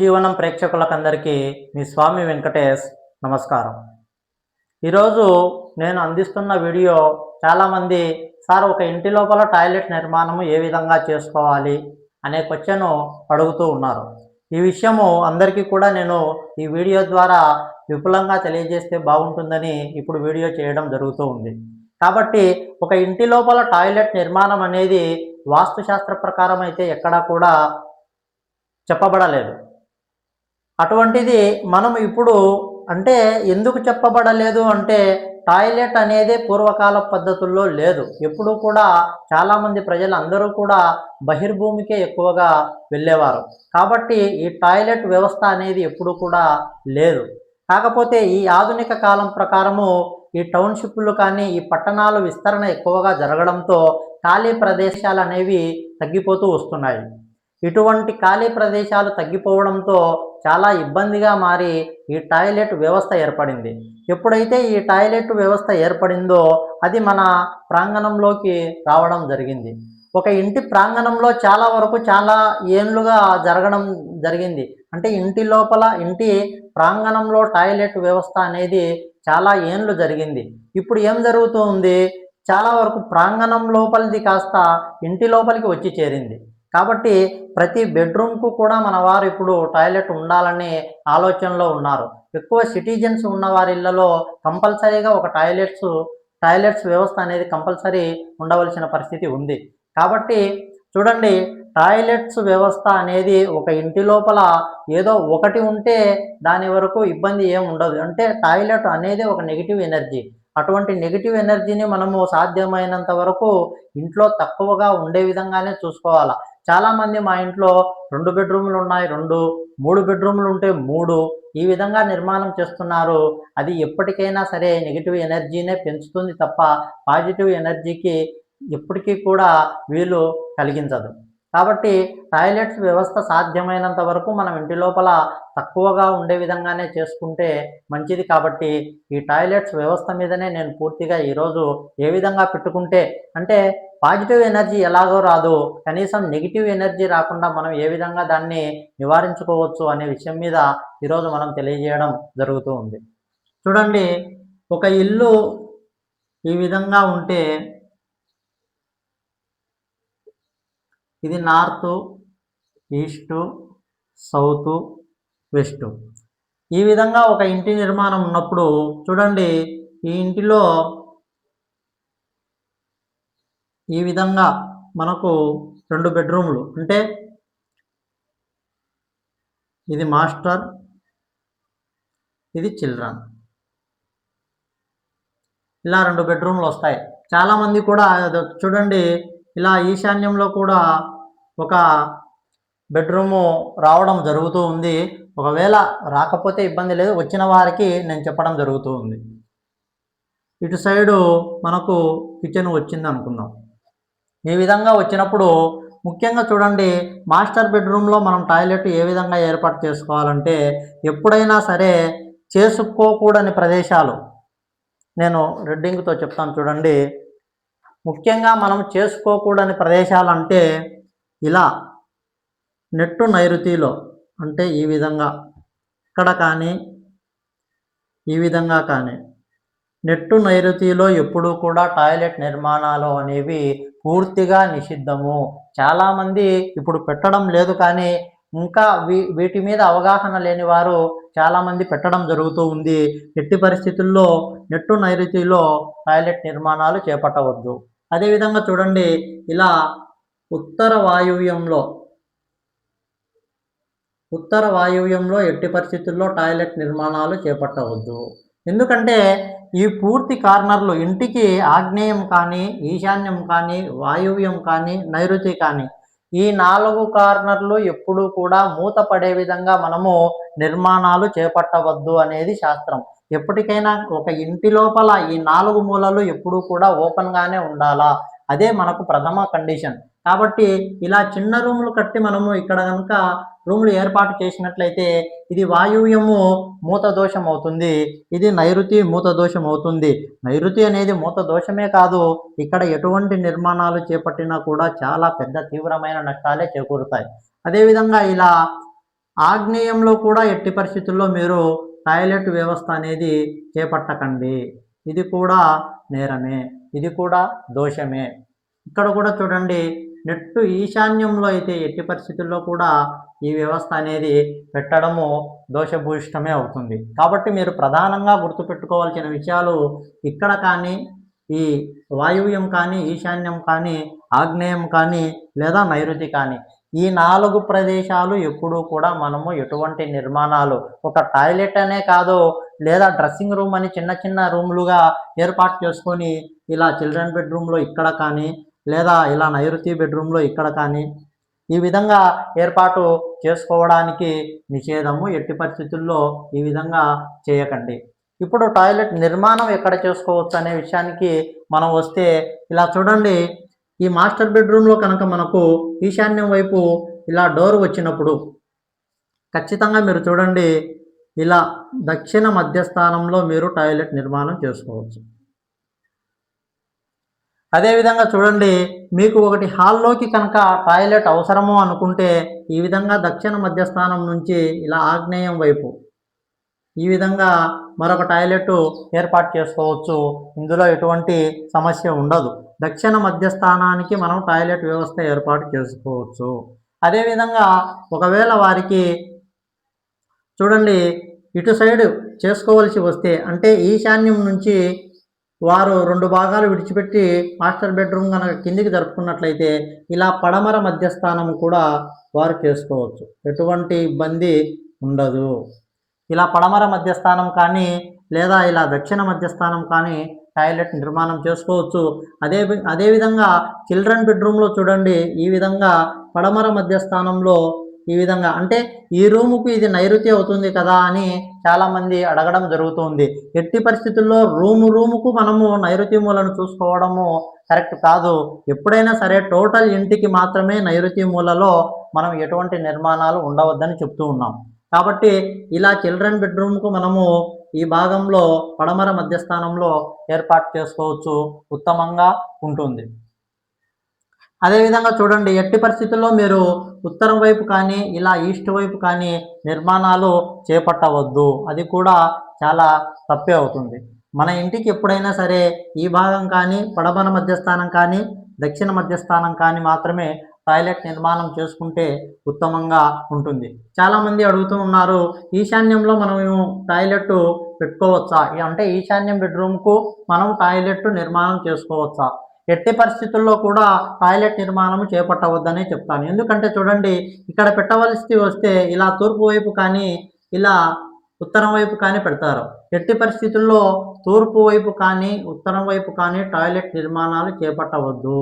జీవనం ప్రేక్షకులకందరికీ మీ స్వామి వెంకటేష్ నమస్కారం. ఈరోజు నేను అందిస్తున్న వీడియో చాలామంది సార్ ఒక ఇంటి లోపల టాయిలెట్ నిర్మాణము ఏ విధంగా చేసుకోవాలి? అనే క్వశ్చన్ అడుగుతూ ఉన్నారు. ఈ విషయము అందరికీ కూడా నేను ఈ వీడియో ద్వారా విపులంగా తెలియజేస్తే బాగుంటుందని ఇప్పుడు వీడియో చేయడం జరుగుతూ ఉంది. కాబట్టి ఒక ఇంటి లోపల టాయిలెట్ నిర్మాణం అనేది వాస్తుశాస్త్ర ప్రకారం అయితే ఎక్కడా కూడా చెప్పబడలేదు. అటువంటిది మనం ఇప్పుడు అంటే ఎందుకు చెప్పబడలేదు అంటే టాయిలెట్ అనేది పూర్వకాల పద్ధతుల్లో లేదు. ఎప్పుడూ కూడా చాలామంది ప్రజలు అందరూ కూడా బహిర్భూమికే ఎక్కువగా వెళ్ళేవారు. కాబట్టి ఈ టాయిలెట్ వ్యవస్థ అనేది ఎప్పుడూ కూడా లేదు. కాకపోతే ఈ ఆధునిక కాలం ప్రకారము ఈ టౌన్షిప్లు కానీ ఈ పట్టణాలు విస్తరణ ఎక్కువగా జరగడంతో ఖాళీ ప్రదేశాలు అనేవి తగ్గిపోతూ వస్తున్నాయి. ఇటువంటి ఖాళీ ప్రదేశాలు తగ్గిపోవడంతో చాలా ఇబ్బందిగా మారి ఈ టాయిలెట్ వ్యవస్థ ఏర్పడింది. ఎప్పుడైతే ఈ టాయిలెట్ వ్యవస్థ ఏర్పడిందో అది మన ప్రాంగణంలోకి రావడం జరిగింది. ఒక ఇంటి ప్రాంగణంలో చాలా వరకు చాలా ఏండ్లుగా జరగడం జరిగింది. అంటే ఇంటి లోపల ఇంటి ప్రాంగణంలో టాయిలెట్ వ్యవస్థ అనేది చాలా ఏండ్లు జరిగింది. ఇప్పుడు ఏం జరుగుతూ ఉంది? చాలా వరకు ప్రాంగణం లోపలిది కాస్త ఇంటి లోపలికి వచ్చి చేరింది. కాబట్టి ప్రతి బెడ్రూమ్కు కూడా మన వారు ఇప్పుడు టాయిలెట్ ఉండాలని ఆలోచనలో ఉన్నారు. ఎక్కువ సిటిజన్స్ ఉన్న వారి ఇళ్ళలో కంపల్సరీగా ఒక టాయిలెట్స్ టాయిలెట్స్ వ్యవస్థ అనేది కంపల్సరీ ఉండవలసిన పరిస్థితి ఉంది. కాబట్టి చూడండి టాయిలెట్స్ వ్యవస్థ అనేది ఒక ఇంటి లోపల ఏదో ఒకటి ఉంటే దాని వరకు ఇబ్బంది ఏం ఉండదు. అంటే టాయిలెట్ అనేది ఒక నెగిటివ్ ఎనర్జీ. అటువంటి నెగిటివ్ ఎనర్జీని మనము సాధ్యమైనంత వరకు ఇంట్లో తక్కువగా ఉండే విధంగానే చూసుకోవాలా. చాలామంది మా ఇంట్లో రెండు బెడ్రూమ్లు ఉన్నాయి రెండు మూడు బెడ్రూమ్లు ఉంటే మూడు. ఈ విధంగా నిర్మాణం చేస్తున్నారు. అది ఎప్పటికైనా సరే నెగిటివ్ ఎనర్జీనే పెంచుతుంది తప్ప పాజిటివ్ ఎనర్జీకి ఎప్పటికీ కూడా వీలు కలిగించదు. కాబట్టి టాయిలెట్స్ వ్యవస్థ సాధ్యమైనంత వరకు మనం ఇంటి లోపల తక్కువగా ఉండే విధంగానే చేసుకుంటే మంచిది. కాబట్టి ఈ టాయిలెట్స్ వ్యవస్థ మీదనే నేను పూర్తిగా ఈరోజు ఏ విధంగా పెట్టుకుంటే అంటే పాజిటివ్ ఎనర్జీ ఎలాగో రాదు. కనీసం నెగిటివ్ ఎనర్జీ రాకుండా మనం ఏ విధంగా దాన్ని నివారించుకోవచ్చు అనే విషయం మీద ఈరోజు మనం తెలియజేయడం జరుగుతూ ఉంది. చూడండి ఒక ఇల్లు ఈ విధంగా ఉంటే ఇది నార్త్ ఈస్టు సౌత్ వెస్ట్. ఈ విధంగా ఒక ఇంటి నిర్మాణం ఉన్నప్పుడు చూడండి ఈ ఇంటిలో ఈ విధంగా మనకు రెండు బెడ్రూమ్లు. అంటే ఇది మాస్టర్ ఇది చిల్డ్రన్. ఇలా రెండు బెడ్రూమ్లు వస్తాయి. చాలామంది కూడా చూడండి ఇలా ఈశాన్యంలో కూడా ఒక బెడ్రూము రావడం జరుగుతూ ఉంది. ఒకవేళ రాకపోతే ఇబ్బంది లేదు. వచ్చిన వారికి నేను చెప్పడం జరుగుతూ ఉంది. ఇటు సైడు మనకు కిచెన్ వచ్చింది అనుకుందాం ఈ విధంగా వచ్చినప్పుడు ముఖ్యంగా చూడండి మాస్టర్ బెడ్రూమ్లో మనం టాయిలెట్ ఏ విధంగా ఏర్పాటు చేసుకోవాలంటే ఎప్పుడైనా సరే చేసుకోకూడని ప్రదేశాలు. నేను రెడ్డింగ్తో చెప్తాను చూడండి. ముఖ్యంగా మనం చేసుకోకూడని ప్రదేశాలు అంటే ఇలా నెట్టు నైరుతిలో అంటే ఈ విధంగా ఇక్కడ కానీ ఈ విధంగా కానీ నెట్టు నైరుతిలో ఎప్పుడూ కూడా టాయిలెట్ నిర్మాణాలు అనేవి పూర్తిగా నిషిద్ధము. చాలామంది ఇప్పుడు పెట్టడం లేదు కానీ ఇంకా వీ వీటి మీద అవగాహన లేని వారు చాలామంది పెట్టడం జరుగుతూ ఉంది. ఎట్టి పరిస్థితుల్లో నెట్టు నైరుతిలో టాయిలెట్ నిర్మాణాలు చేపట్టవద్దు. అదేవిధంగా చూడండి ఇలా ఉత్తర వాయువ్యంలో ఉత్తర వాయువ్యంలో ఎట్టి పరిస్థితుల్లో టాయిలెట్ నిర్మాణాలు చేపట్టవద్దు. ఎందుకంటే ఈ పూర్తి కార్నర్లు ఇంటికి ఆగ్నేయం కానీ ఈశాన్యం కానీ వాయువ్యం కానీ నైరుతి కానీ ఈ నాలుగు కార్నర్లు ఎప్పుడూ కూడా మూతపడే విధంగా మనము నిర్మాణాలు చేపట్టవద్దు అనేది శాస్త్రం. ఎప్పటికైనా ఒక ఇంటి లోపల ఈ నాలుగు మూలలు ఎప్పుడూ కూడా ఓపెన్గానే ఉండాలా? అదే మనకు ప్రథమ కండిషన్. కాబట్టి ఇలా చిన్న రూములు కట్టి మనము ఇక్కడ కనుక రూములు ఏర్పాటు చేసినట్లయితే ఇది వాయువ్యము మూత దోషం అవుతుంది ఇది నైరుతి మూత దోషం అవుతుంది నైరుతి అనేది మూత దోషమే కాదు ఇక్కడ ఎటువంటి నిర్మాణాలు చేపట్టినా కూడా చాలా పెద్ద తీవ్రమైన నష్టాలే చేకూరుతాయి. అదేవిధంగా ఇలా ఆగ్నేయంలో కూడా ఎట్టి పరిస్థితుల్లో మీరు టాయిలెట్ వ్యవస్థ అనేది చేపట్టకండి. ఇది కూడా నేరమే. ఇది కూడా దోషమే. ఇక్కడ కూడా చూడండి నెట్టు ఈశాన్యంలో అయితే ఎట్టి పరిస్థితుల్లో కూడా ఈ వ్యవస్థ అనేది పెట్టడము దోషభూయిష్టమే అవుతుంది. కాబట్టి మీరు ప్రధానంగా గుర్తుపెట్టుకోవాల్సిన విషయాలు ఇక్కడ కానీ ఈ వాయువ్యం కానీ ఈశాన్యం కానీ ఆగ్నేయం కానీ లేదా నైరుతి కానీ ఈ నాలుగు ప్రదేశాలు ఎప్పుడూ కూడా మనము ఎటువంటి నిర్మాణాలు ఒక టాయిలెట్ అనే కాదు లేదా డ్రెస్సింగ్ రూమ్ అని చిన్న చిన్న రూమ్లుగా ఏర్పాటు చేసుకొని ఇలా చిల్డ్రన్ బెడ్రూమ్లో ఇక్కడ కానీ లేదా ఇలా నైరుతి బెడ్రూమ్లో ఇక్కడ కానీ ఈ విధంగా ఏర్పాటు చేసుకోవడానికి నిషేధము ఎట్టి పరిస్థితుల్లో ఈ విధంగా చేయకండి. ఇప్పుడు టాయిలెట్ నిర్మాణం ఎక్కడ చేసుకోవచ్చు అనే విషయానికి మనం వస్తే ఇలా చూడండి ఈ మాస్టర్ బెడ్రూమ్లో కనుక మనకు ఈశాన్యం వైపు ఇలా డోర్ వచ్చినప్పుడు ఖచ్చితంగా మీరు చూడండి ఇలా దక్షిణ మధ్యస్థానంలో మీరు టాయిలెట్ నిర్మాణం చేసుకోవచ్చు. అదేవిధంగా చూడండి మీకు ఒకటి హాల్లోకి కనుక టాయిలెట్ అవసరము అనుకుంటే ఈ విధంగా దక్షిణ మధ్యస్థానం నుంచి ఇలా ఆగ్నేయం వైపు ఈ విధంగా మరొక టాయిలెట్ ఏర్పాటు చేసుకోవచ్చు. ఇందులో ఎటువంటి సమస్య ఉండదు. దక్షిణ మధ్యస్థానానికి మనం టాయిలెట్ వ్యవస్థ ఏర్పాటు చేసుకోవచ్చు. అదేవిధంగా ఒకవేళ వారికి చూడండి ఇటు సైడ్ చేసుకోవలసి వస్తే అంటే ఈశాన్యం నుంచి వారు రెండు భాగాలు విడిచిపెట్టి మాస్టర్ బెడ్రూమ్ కనుక కిందికి జరుపుకున్నట్లయితే ఇలా పడమర మధ్యస్థానం కూడా వారు చేసుకోవచ్చు. ఎటువంటి ఇబ్బంది ఉండదు. ఇలా పడమర మధ్యస్థానం కానీ లేదా ఇలా దక్షిణ మధ్యస్థానం కానీ టాయిలెట్ నిర్మాణం చేసుకోవచ్చు. అదే అదేవిధంగా చిల్డ్రన్ బెడ్రూమ్లో చూడండి ఈ విధంగా పడమర మధ్యస్థానంలో ఈ విధంగా. అంటే ఈ రూముకు ఇది నైరుతి అవుతుంది కదా అని చాలామంది అడగడం జరుగుతుంది. ఎట్టి పరిస్థితుల్లో రూము రూముకు మనము నైరుతి మూలను చూసుకోవడము కరెక్ట్ కాదు. ఎప్పుడైనా సరే టోటల్ ఇంటికి మాత్రమే నైరుతి మూలలో మనం ఎటువంటి నిర్మాణాలు ఉండవద్దని చెప్తూ ఉన్నాం. కాబట్టి ఇలా చిల్డ్రన్ బెడ్రూమ్కు మనము ఈ భాగంలో పడమర మధ్యస్థానంలో ఏర్పాటు చేసుకోవచ్చు. ఉత్తమంగా ఉంటుంది. అదేవిధంగా చూడండి ఎట్టి పరిస్థితుల్లో మీరు ఉత్తరం వైపు కానీ ఇలా ఈస్ట్ వైపు కానీ నిర్మాణాలు చేపట్టవద్దు. అది కూడా చాలా తప్పే అవుతుంది. మన ఇంటికి ఎప్పుడైనా సరే ఈ భాగం కానీ పడమర మధ్యస్థానం కానీ దక్షిణ మధ్యస్థానం కానీ మాత్రమే టాయిలెట్ నిర్మాణం చేసుకుంటే ఉత్తమంగా ఉంటుంది. చాలామంది అడుగుతూ ఉన్నారు ఈశాన్యంలో మనం టాయిలెట్ పెట్టుకోవచ్చా? అంటే ఈశాన్యం బెడ్రూమ్కు మనం టాయిలెట్ నిర్మాణం చేసుకోవచ్చా? ఎట్టి పరిస్థితుల్లో కూడా టాయిలెట్ నిర్మాణం చేపట్టవద్దని చెప్తాను. ఎందుకంటే చూడండి ఇక్కడ పెట్టవలసి వస్తే ఇలా తూర్పు వైపు కానీ ఇలా ఉత్తరం వైపు కానీ పెడతారు. ఎట్టి పరిస్థితుల్లో తూర్పు వైపు కానీ ఉత్తరం వైపు కానీ టాయిలెట్ నిర్మాణాలు చేపట్టవద్దు.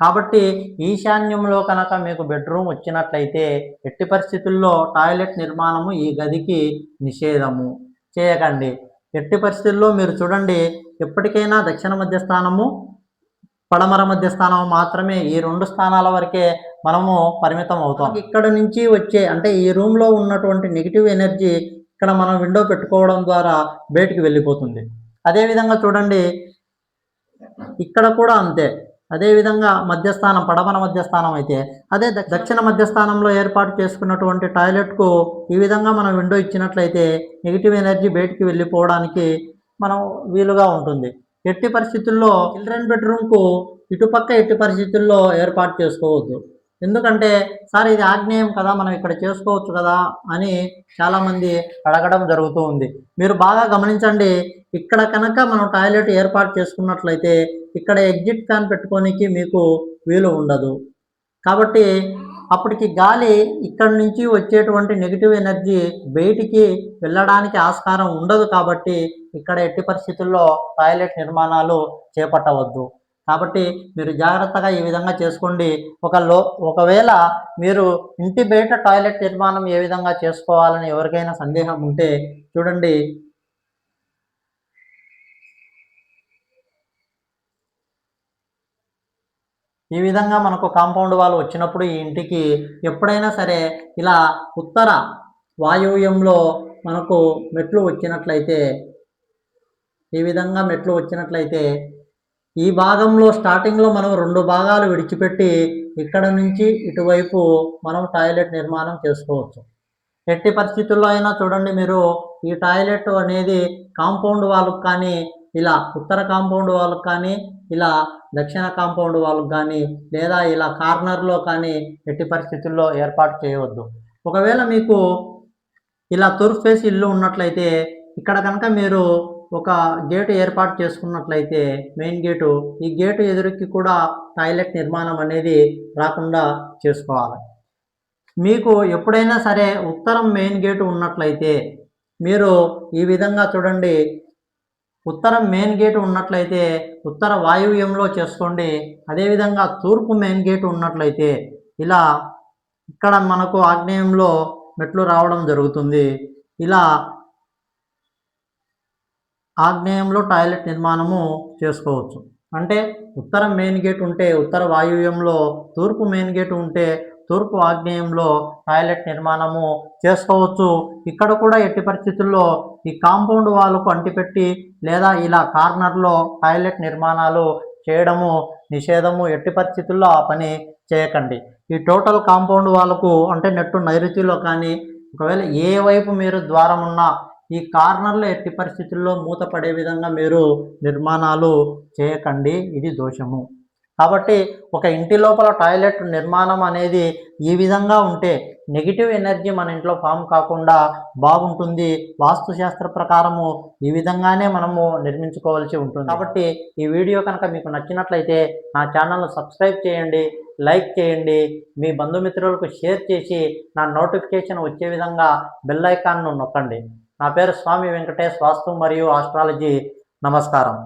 కాబట్టి ఈశాన్యంలో కనుక మీకు బెడ్రూమ్ వచ్చినట్లయితే ఎట్టి పరిస్థితుల్లో టాయిలెట్ నిర్మాణము ఈ గదికి నిషేధము. చేయకండి. ఎట్టి పరిస్థితుల్లో మీరు చూడండి ఎప్పటికైనా దక్షిణ మధ్య స్థానము పడమర మధ్య స్థానం మాత్రమే ఈ రెండు స్థానాల వరకే మనము పరిమితం అవుతాం. ఇక్కడ నుంచి వచ్చే అంటే ఈ రూమ్లో ఉన్నటువంటి నెగిటివ్ ఎనర్జీ ఇక్కడ మనం విండో పెట్టుకోవడం ద్వారా బయటికి వెళ్ళిపోతుంది. అదేవిధంగా చూడండి ఇక్కడ కూడా అంతే. అదేవిధంగా మధ్యస్థానం పడమన మధ్యస్థానం అయితే అదే దక్షిణ మధ్యస్థానంలో ఏర్పాటు చేసుకున్నటువంటి టాయిలెట్కు ఈ విధంగా మనం విండో ఇచ్చినట్లయితే నెగిటివ్ ఎనర్జీ బయటికి వెళ్ళిపోవడానికి మనం వీలుగా ఉంటుంది. ఎట్టి పరిస్థితుల్లో చిల్డ్రన్ బెడ్రూమ్కు ఇటుపక్క ఎట్టి పరిస్థితుల్లో ఏర్పాటు చేసుకోవద్దు. ఎందుకంటే సార్ ఇది ఆగ్నేయం కదా మనం ఇక్కడ చేసుకోవచ్చు కదా అని చాలామంది అడగడం జరుగుతూ ఉంది. మీరు బాగా గమనించండి ఇక్కడ కనుక మనం టాయిలెట్ ఏర్పాటు చేసుకున్నట్లయితే ఇక్కడ ఎగ్జిట్ ఫ్యాన్ పెట్టుకోనికి మీకు వీలు ఉండదు. కాబట్టి అప్పటికి గాలి ఇక్కడి నుంచి వచ్చేటువంటి నెగిటివ్ ఎనర్జీ బయటికి వెళ్ళడానికి ఆస్కారం ఉండదు కాబట్టి ఇక్కడ ఎట్టి పరిస్థితుల్లో టాయిలెట్ నిర్మాణాలు చేపట్టవద్దు. కాబట్టి మీరు జాగ్రత్తగా ఈ విధంగా చేసుకోండి. ఒక లో ఒకవేళ మీరు ఇంటి బయట టాయిలెట్ నిర్మాణం ఏ విధంగా చేసుకోవాలని ఎవరికైనా సందేహం ఉంటే చూడండి. ఈ విధంగా మనకు కాంపౌండ్ వాళ్ళు వచ్చినప్పుడు ఈ ఇంటికి ఎప్పుడైనా సరే ఇలా ఉత్తర వాయువ్యంలో మనకు మెట్లు వచ్చినట్లయితే ఈ విధంగా మెట్లు వచ్చినట్లయితే ఈ భాగంలో స్టార్టింగ్లో మనం రెండు భాగాలు విడిచిపెట్టి ఇక్కడ నుంచి ఇటువైపు మనం టాయిలెట్ నిర్మాణం చేసుకోవచ్చు. ఎట్టి పరిస్థితుల్లో అయినా చూడండి మీరు ఈ టాయిలెట్ అనేది కాంపౌండ్ వాళ్ళకు కానీ ఇలా ఉత్తర కాంపౌండ్ వాళ్ళకు కానీ ఇలా దక్షిణ కాంపౌండ్ వాళ్ళకు కానీ లేదా ఇలా కార్నర్లో కానీ ఎట్టి పరిస్థితుల్లో ఏర్పాటు చేయవద్దు. ఒకవేళ మీకు ఇలా తూర్పు ఫేస్ ఇల్లు ఉన్నట్లయితే ఇక్కడ కనుక మీరు ఒక గేటు ఏర్పాటు చేసుకున్నట్లయితే మెయిన్ గేటు ఈ గేటు ఎదురుకి కూడా టాయిలెట్ నిర్మాణం అనేది రాకుండా చేసుకోవాలి. మీకు ఎప్పుడైనా సరే ఉత్తరం మెయిన్ గేటు ఉన్నట్లయితే మీరు ఈ విధంగా చూడండి ఉత్తరం మెయిన్ గేట్ ఉన్నట్లయితే ఉత్తర వాయువ్యంలో చేసుకోండి. అదేవిధంగా తూర్పు మెయిన్ గేట్ ఉన్నట్లయితే ఇలా ఇక్కడ మనకు ఆగ్నేయంలో మెట్లు రావడం జరుగుతుంది. ఇలా ఆగ్నేయంలో టాయిలెట్ నిర్మాణము చేసుకోవచ్చు. అంటే ఉత్తరం మెయిన్ గేట్ ఉంటే ఉత్తర వాయువ్యంలో తూర్పు మెయిన్ గేట్ ఉంటే తూర్పు ఆగ్నేయంలో టాయిలెట్ నిర్మాణము చేసుకోవచ్చు. ఇక్కడ కూడా ఎట్టి పరిస్థితుల్లో ఈ కాంపౌండ్ వాళ్ళకు అంటిపెట్టి లేదా ఇలా కార్నర్లో టాయిలెట్ నిర్మాణాలు చేయడము నిషేధము ఎట్టి పరిస్థితుల్లో ఆ పని చేయకండి. ఈ టోటల్ కాంపౌండ్ వాళ్ళకు అంటే నెట్టు నైరుతిలో కానీ ఒకవేళ ఏ వైపు మీరు ద్వారం ఉన్నా ఈ కార్నర్లో ఎట్టి పరిస్థితుల్లో మూతపడే విధంగా మీరు నిర్మాణాలు చేయకండి. ఇది దోషము. కాబట్టి ఒక ఇంటి లోపల టాయిలెట్ నిర్మాణం అనేది ఈ విధంగా ఉంటే నెగిటివ్ ఎనర్జీ మన ఇంట్లో ఫామ్ కాకుండా బాగుంటుంది. వాస్తుశాస్త్ర ప్రకారము ఈ విధంగానే మనము నిర్మించుకోవాల్సి ఉంటుంది. కాబట్టి ఈ వీడియో కనుక మీకు నచ్చినట్లయితే నా ఛానల్ను సబ్స్క్రైబ్ చేయండి లైక్ చేయండి మీ బంధుమిత్రులకు షేర్ చేసి నా నోటిఫికేషన్ వచ్చే విధంగా బెల్ ఐకాన్ను నొక్కండి. నా పేరు స్వామి వెంకటేష్ వాస్తు మరియు ఆస్ట్రాలజీ. నమస్కారం.